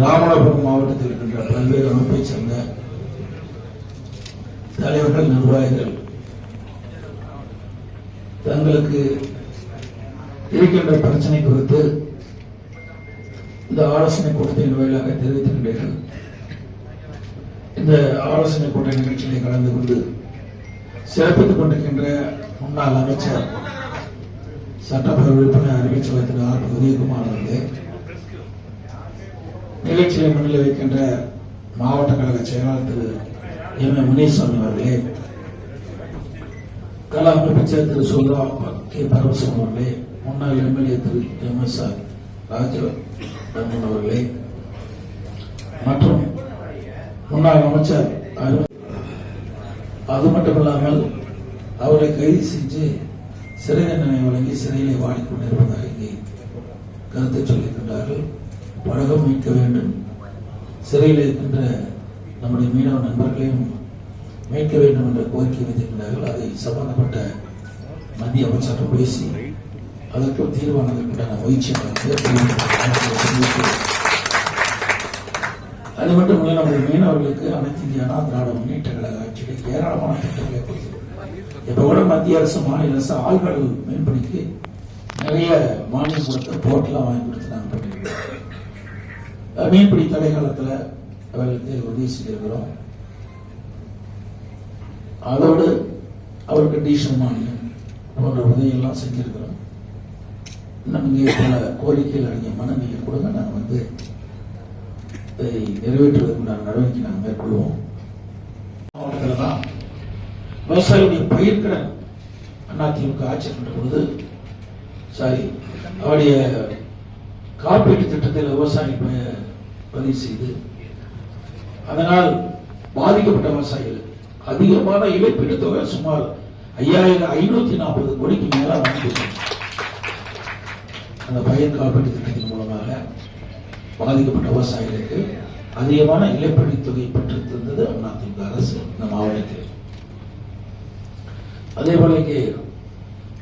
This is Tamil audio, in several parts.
ராமநாதபுரம் மாவட்டத்தில் இருக்கின்ற பல்வேறு அமைப்பைச் சேர்ந்த தலைவர்கள் நிர்வாகிகள் தங்களுக்கு இருக்கின்ற பிரச்சனை குறித்து இந்த ஆலோசனை கூட்டத்தின் வாயிலாக தெரிவித்திருக்கின்றீர்கள் இந்த ஆலோசனை கூட்ட நிகழ்ச்சியிலே கலந்து கொண்டு சிறப்பித்துக் கொண்டிருக்கின்ற முன்னாள் அமைச்சர் சட்டப்பேரவை உறுப்பினர் அறிவிச்சவர் திரு ஆர். உதயகுமார் அவர்களே நிகழ்ச்சியை முன்னிலை வைக்கின்ற மாவட்ட கழக செயலாளர் திரு எம். ஏ முனீஸ்வாமி அவர்களே கலா அமைச்சர் திரு சோதரா கே. பரமசிவம் அவர்களே முன்னாள் MLA Thiru M. S. R. Rajavarman அவர்களே மற்றும் முன்னாள் அமைச்சர் அது மட்டுமில்லாமல் அவரை கைது செஞ்சு சிறை தண்டனை வழங்கி சிறையிலே வாடிக்கொண்டிருப்பதாக இங்கே கருத்தை சொல்லியிருக்கின்றார்கள். பழகம் மீட்க வேண்டும். சிறையில் இருக்கின்ற நம்முடைய மீனவ நண்பர்களையும் மீட்க வேண்டும் என்ற கோரிக்கை வைத்திருக்கிறார்கள். அதை சம்பந்தப்பட்ட மத்திய அமைச்சரிடம் பேசி அதற்கு ஒரு தீர்மானத்திற்குண்டான முயற்சி அது மட்டும் இல்லை நம்முடைய மீனவர்களுக்கு அனைத்து இந்திய அண்ணா திராவிட முன்னேற்ற கழக ஆட்சியில் ஏராளமான திட்டங்களை கொடுத்திருக்கிறது இப்போ கூட மத்திய அரசு மாநில அரசு ஆழ்கடல் மீன்பிடிக்கு நிறைய மானியம் கொடுத்த போட்டெல்லாம் வாங்கி மீன்பிடி தடை காலத்தில் அவர்களுக்கு உதவி செய்திருக்கிறோம் அதோடு அவருக்கு டீசல் மானியம் போன்ற உதவியெல்லாம் செஞ்சிருக்கிறோம். இன்னும் இங்கே பல கோரிக்கைகள் அடங்கிய மனு கூட நாங்கள் வந்து இதை நிறைவேற்றுவதற்குண்டான நடவடிக்கை நாங்கள் மேற்கொள்வோம். மாவட்டத்தில் தான் விவசாயிகளுடைய பயிர்க்கடன் அதிமுக ஆட்சி இருக்கின்ற பொழுது சாரி அவருடைய காப்பீட்டு திட்டத்தில் விவசாயி பதிவு செய்து அதனால் பாதிக்கப்பட்ட விவசாயிகள் அதிகமான இழப்பீட்டு தொகை சுமார் ஐயாயிரம் ஐநூத்தி நாற்பது கோடிக்கு மேல வாங்கியிருக்கோம் அந்த பயிர் காப்பீட்டு திட்டத்தின் மூலமாக பாதிக்கப்பட்ட விவசாயிகளுக்கு அதிகமான இழப்பீடு தொகை பெற்று தந்தது அதிமுக அரசு இந்த மாவட்டத்தில். அதே போல இங்கே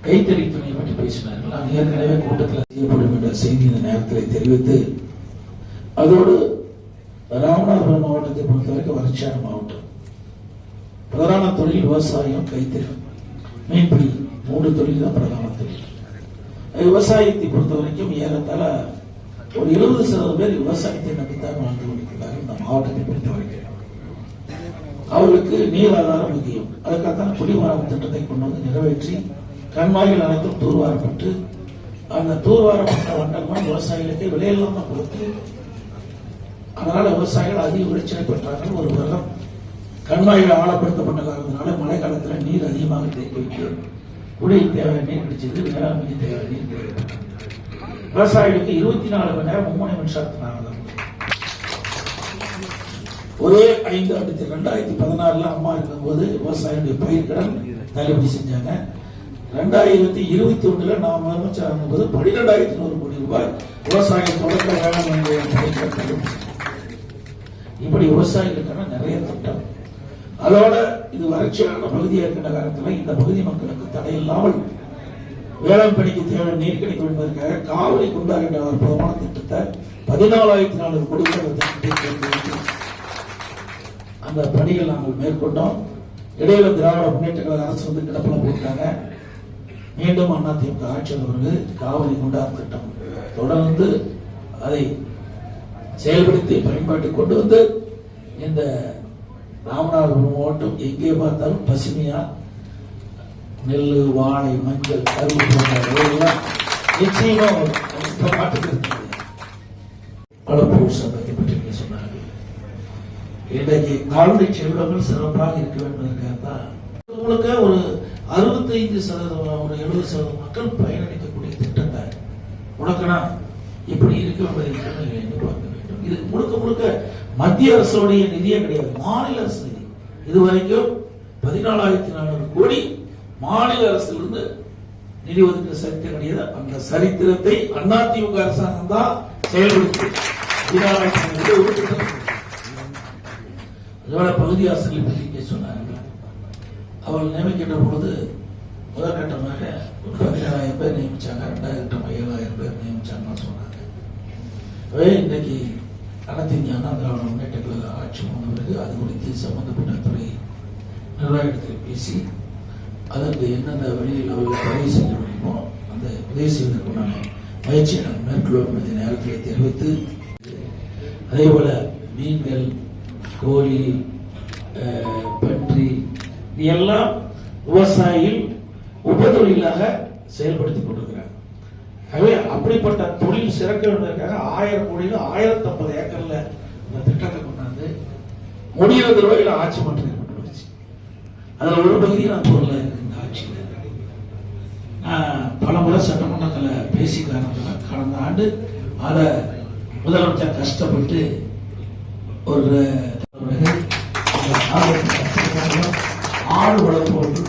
கைத்தறி துணியை பற்றி பேசினார்கள். நான் ஏற்கனவே கூட்டத்தில் செய்யப்படும் என்ற செய்தி இந்த நேரத்தில் தெரிவித்து அதோடு ராமநாதபுரம் மாவட்டத்தை பொறுத்தவரைக்கும் வறட்சியான மாவட்டம் பிரதான தொழில் விவசாயம் கைத்தறி மீன்பிடி மூன்று தொழில் தான் பிரதான தொழில் விவசாயத்தை பொறுத்த வரைக்கும் ஏறத்தால ஒரு எழுபது சதவீதம் பேர் விவசாயத்தை நம்பித்தான் வாழ்ந்து கொண்டிருக்கிறார்கள் இந்த மாவட்டத்தை பொறுத்த வரைக்கும் அவர்களுக்கு நீர் ஆதாரம் முக்கியம் அதுக்காகத்தான் குடிமராமத்து திட்டத்தை கொண்டு வந்து நிறைவேற்றி கண்மாய்கள் அனைத்தும் தூர்வாரப்பட்டு அந்த தூர்வாரப்பட்ட வண்டல்கள் விவசாயிகளுக்கு விலையில்லாமல் கொடுத்து அதனால விவசாயிகள் அதிக விளைச்சலை பெற்றார்கள். ஒரு வருடம் கண்மாய்கள் ஆழப்படுத்தப்பட்ட காரணத்தினால மழை காலத்தில் நீர் அதிகமாக தேக்கி வைக்கிறது குடி தேவையான நீர் கிடைச்சது வேளாண்மைக்கு தேவையான நீர் கிடைக்கிறது விவசாயிகளுக்கு இருபத்தி நாலு மணி நேரம் மும்முனை மின்சாரத்தினால தான் ஒரே ஐந்து ஆண்டு ரெண்டாயிரத்தி பதினாறுல அம்மா இருக்கும்போது விவசாயிகளுடைய பயிர்க்கடன் தள்ளுபடி செஞ்சாங்க. ரெண்டாயிரத்தி இருபத்தி ஒண்ணுல நான் முதலமைச்சர் போது பன்னிரெண்டாயிரத்தி நூறு கோடி ரூபாய் விவசாய தொடக்க வேளாண் தள்ளுபடி இப்படி விவசாயிகளுக்கான நிறைய திட்டம். அதோட இது வறட்சியான பகுதியாக இருக்கின்ற காலத்தில் இந்த பகுதி மக்களுக்கு தடையில்லாமல் வேளாண் பணிக்கு தேவையான நீர் கிடைக்கும் என்பதற்காக காவிரி குண்டார் என்ற அற்புதமான திட்டத்தை பதினாலாயிரத்தி நானூறு கோடி அந்த திட்டத்தை அந்த பணிகள் நாங்கள் மேற்கொண்டோம். இடையில திராவிட முன்னேற்ற கழக அரசு வந்து கிடப்பில் போட்டாங்க மீண்டும் அதிமுக ஆட்சியில் வருது காவிரி குண்டார் திட்டம் தொடர்ந்து அதை செயல்படுத்தி பயன்பாட்டுக்கு கொண்டு வந்து இந்த ராமநாதபுரம் மாவட்டம் எங்கே பார்த்தாலும் பசுமையா நெல் வாழை மஞ்சள் கரும்பு போன்ற விளைவுகள்லாம் நிச்சயமா ஒரு இந்த சந்தையை பற்றி நீங்க சொன்னாங்க இன்றைக்கு கால்நடை செல்வங்கள் சிறப்பாக இருக்க வேண்டும் என்பதற்காக உங்களுக்கு ஒரு அறுபத்தைந்து சதவீதம் ஒரு எழுபது சதவீதம் மக்கள் பயனளிக்கக்கூடிய திட்டத்தை உனக்குனா இப்படி இருக்க என்பதை வேண்டும் இது முழுக்க முழுக்க மத்திய அரசுடைய நிதியே கிடையாது. மாநில அரசு நிதி. இதுவரைக்கும் பதினாலாயிரத்தி நானூறு கோடி மாநில அரசிலிருந்து நிதி ஒதுக்கிற சரித்திரம் கிடையாது அந்த சரித்திரத்தை அதிமுக அரசாங்கம் தான் செயல்படுத்தி அதோட பகுதி ஆசிரியர் பற்றி சொன்னாங்க. அவர்கள் நியமிக்கின்ற பொழுது முதற்கட்டமாக ஒரு பதினேழாயிரம் பேர் நியமிச்சாங்க ரெண்டாயிரம் ஏழாயிரம் பேர் நியமிச்சாங்கன்னு சொன்னாங்க. இன்னைக்கு இன்றைக்கு அனைத்து இந்திய அண்ணா திராவிட முன்னேற்ற கழக ஆட்சி வந்த பிறகு அது குறித்து சம்பந்தப்பட்ட துறை நிர்வாகத்தில் பேசி அதற்கு என்னென்ன வழியில் அவர்கள் உதவி செய்ய முடியுமோ அந்த உதவி செய்வதற்குண்டான முயற்சியை நாங்கள் மேற்கொள்வோம் இந்த நேரத்தில் தெரிவித்து அதே போல மீன்கள் கோழி பன்றி எல்லாம் விவசாயிகள் உபதொழிலாக செயல்படுத்திக் கொண்டிருக்கிறார் ஆகவே அப்படிப்பட்ட தொழில் சிறக்க வேண்டியதற்காக ஆயிரம் கோடியில் ஆயிரத்தி ஐம்பது ஏக்கர்ல இந்த திட்டத்தை கொண்டாந்து முடியாத ரூபாயில ஆட்சி மாற்றம் ஏற்பட்டுருச்சு அதில் ஒரு பகுதி நான் பொருள் இந்த ஆட்சியில் நான் பல முறை சட்டமன்றத்தில் பேசி காரணத்தில் கடந்த ஆண்டு அதை முதலமைச்சர் கஷ்டப்பட்டு ஒரு ஆடு வளர்ப்போடு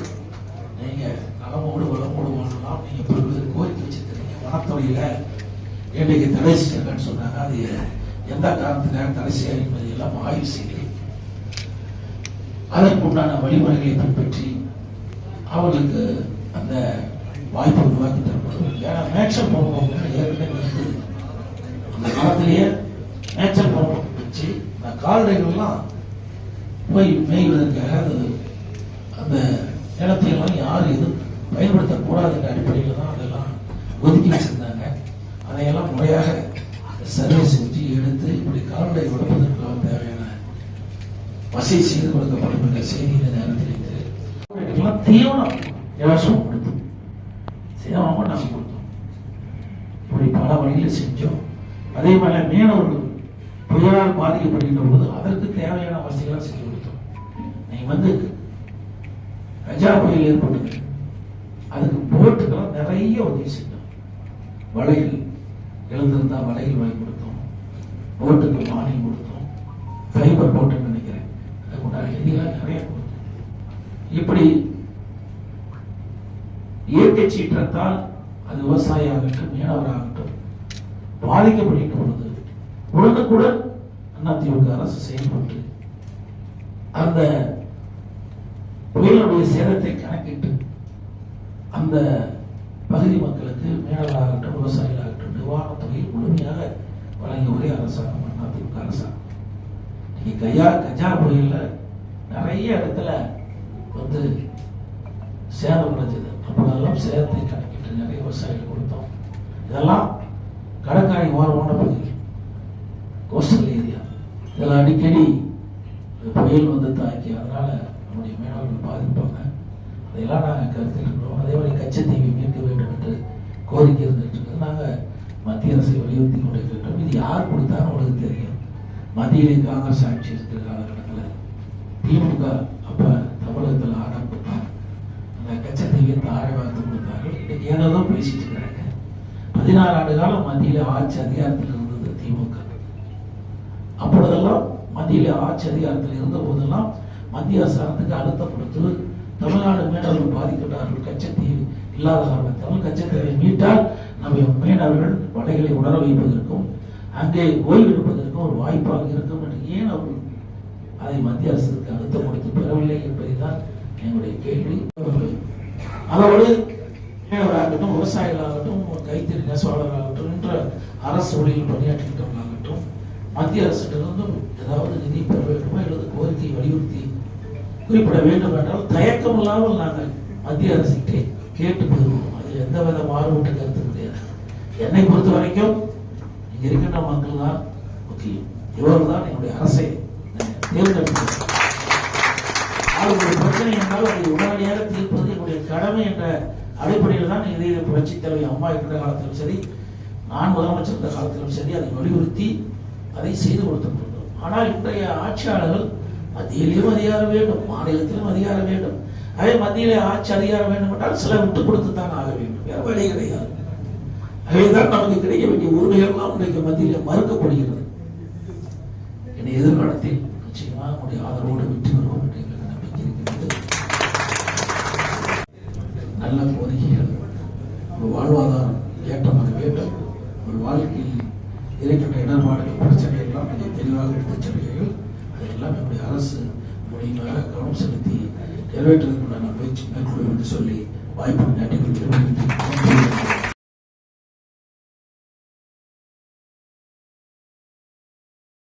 வச்சிருக்கீங்க என்னைக்கு இன்றைக்கு தடை செய்யலன்னு சொன்னாங்க. அது எந்த காரணத்துக்காக தடை செய்ய என்பதை எல்லாம் ஆய்வு செய்து அதற்குண்டான வழிமுறைகளை பின்பற்றி அவர்களுக்கு அந்த வாய்ப்பு உருவாக்கி தரப்படும். ஏன்னா மேய்ச்சல் போகணும் ஏற்கனவே இருந்தது அந்த காலத்திலேயே மேய்ச்சல் போகணும் வச்சு அந்த கால்நடைகள்லாம் போய் மேய்வதற்காக அது அந்த நிலத்தை எல்லாம் யாரும் எதுவும் பயன்படுத்தக்கூடாது என்ற அடிப்படையில் தான் அதெல்லாம் ஒதுக்கி வச்சிருந்தாங்க. அதையெல்லாம் முறையாக சர்வே செஞ்சு எடுத்து இப்படி கால்நடை வளர்ப்பதற்காக தேவையான வசதி செய்து கொடுக்கப்படும் என்ற செய்தி இந்த நேரத்தில் இது. தீவனம் இலவசம் கொடுத்தோம் தீவனமும் நாங்கள் கொடுத்தோம் இப்படி பல வழியில் செஞ்சோம். அதே மாதிரி மீனவர்கள் புயலால் பாதிக்கப்படுகின்ற போது அதற்கு தேவையான வசதிகளை செஞ்சு கொடுத்தோம். நீ வந்து கஜா புயல் ஏற்பட்டது அதுக்கு போட்டுக்கெல்லாம் நிறைய உதவி செஞ்சோம். வலையில் எழுந்திருந்தா வலையில் வாங்கி கொடுத்தோம். ஓட்டுக்கு மானியம் கொடுத்தோம். ஃபைபர் போட்டுன்னு நினைக்கிறேன். அதை உண்டான நிதியெல்லாம் நிறைய கொடுத்தோம் இப்படி இயற்கை சீற்றத்தால் அது விவசாயி ஆகட்டும் மீனவராகட்டும் பாதிக்கப்பட்டு பொழுது உடனுக்குடன் அதிமுக அரசு செயல்பட்டு அந்த புயலுடைய சேதத்தை கணக்கிட்டு அந்த பகுதி மக்களுக்கு மீனவராகட்டும் விவசாயிகளாகட்டும் நிவாரணத் தொகையை முழுமையாக வழங்கிய ஒரே அரசாங்கம் அதிமுக அரசாங்கம். இன்னைக்கு கஜா கஜா புயலில் நிறைய இடத்துல வந்து சேதம் விளைஞ்சது அப்போதெல்லாம் சேதத்தை கணக்கிட்டு நிறைய விவசாயிகள் கொடுத்தோம். இதெல்லாம் கடற்கரை ஓரமான பகுதி கோஸ்டல் ஏரியா இதெல்லாம் அடிக்கடி புயல் வந்து தாக்கி அதனால் நம்முடைய மீனவர்கள் பாதிப்பாங்க. அதையெல்லாம் நாங்கள் கருத்தில் அதே மாதிரி கச்சத்தீவை மீட்க வேண்டும் என்று கோரிக்கை இருந்துட்டு நாங்கள் மத்திய அரசை வலியுறுத்தி கொண்டிருக்கின்றோம். இது யார் கொடுத்தாலும் உங்களுக்கு தெரியும். மத்தியிலே காங்கிரஸ் ஆட்சி இருக்கிற காலகட்டத்தில் திமுக அப்ப தமிழகத்தில் ஆடம் அந்த கச்சத்தீவை தாரை வார்த்து கொடுத்தார்கள். இன்னைக்கு ஏதோ பேசிட்டு இருக்கிறாங்க. பதினாறு ஆண்டு காலம் மத்தியில ஆட்சி அதிகாரத்தில் இருந்தது திமுக. அப்பொழுதெல்லாம் மத்தியில ஆட்சி அதிகாரத்தில் இருந்த போதெல்லாம் மத்திய அரசாங்கத்துக்கு அழுத்தம் கொடுத்து தமிழ்நாடு மீனவர்கள் பாதிக்கப்பட்டார்கள் கச்சத்தீவு இல்லாத காரணத்தால் கச்சத்தீவை மீட்டால் நம்ம மீனவர்கள் படைகளை உணர வைப்பதற்கும் அங்கே ஓய்வு எடுப்பதற்கும் ஒரு வாய்ப்பாக இருக்கும் என்று ஏன் அவர்கள் அதை மத்திய அரசுக்கு அழுத்தம் கொடுத்து பெறவில்லை என்பதுதான் என்னுடைய கேள்வி. அதோடு மீனவராகட்டும் விவசாயிகளாகட்டும் கைத்தறி நெசவாளராகட்டும் என்ற அரசு வழியில் பணியாற்றுகின்றவர்களாகட்டும் மத்திய அரசிடமிருந்தும் ஏதாவது நிதி பெற வேண்டுமா எழுது கோரிக்கை வலியுறுத்தி குறிப்பிட வேண்டும் என்றால் தயக்கம் இல்லாமல் நாங்கள் மத்திய அரசுக்கு கேட்டு பெறுவோம் அதில் எந்தவித மாறுபட்ட கருத்து கிடையாது. என்னை பொறுத்த வரைக்கும் இங்க இருக்கின்ற மக்கள் தான் முக்கியம் இவர் தான் என்னுடைய அரசை தேர்ந்தெடுக்கிறார் அவர்களுடைய பிரச்சனை என்றால் அதை உடனடியாக தீர்ப்பது என்னுடைய கடமை என்ற அடிப்படையில் தான் இதே புரட்சி தலைவி அம்மா இருக்கிற காலத்திலும் சரி நான் முதலமைச்சர் இருந்த காலத்திலும் சரி அதை வலியுறுத்தி அதை செய்து கொடுத்திருக்கிறோம் ஆனால் இன்றைய ஆட்சியாளர்கள் மத்தியிலும் அதிகாரம் வேண்டும் மாநிலத்திலும் அதிகாரம் வேண்டும். அதே மத்தியிலே ஆட்சி அதிகாரம் வேண்டும் என்றால் சில விட்டு கொடுத்து தான் ஆக வேண்டும். வேற வழி கிடையாது. அவைதான் நமக்கு கிடைக்க வேண்டிய உரிமைகள்லாம் இன்றைக்கு மத்தியிலே மறுக்கப்படுகிறது. என் எதிர்காலத்தில் நிச்சயமாக உங்களுடைய ஆதரவோடு வெற்றி வருவோம் என்று எங்களுக்கு நம்பிக்கை இருக்கிறது நல்ல கோரிக்கைகள். ஒரு வாழ்வாதாரம் ஏற்றமாக வேண்டும். ஒரு வாழ்க்கையில் இருக்கின்ற இடர்பாடுகள் பிரச்சனை எல்லாம் மிக தெளிவாக எடுத்துச் செல்கிறீர்கள் அதையெல்லாம் நம்முடைய அரசு முழுமையாக கவனம் செலுத்தி நிறைவேற்றுவதற்குண்டான முயற்சி மேற்கொள்ளும் என்று சொல்லி வாய்ப்பு நன்றி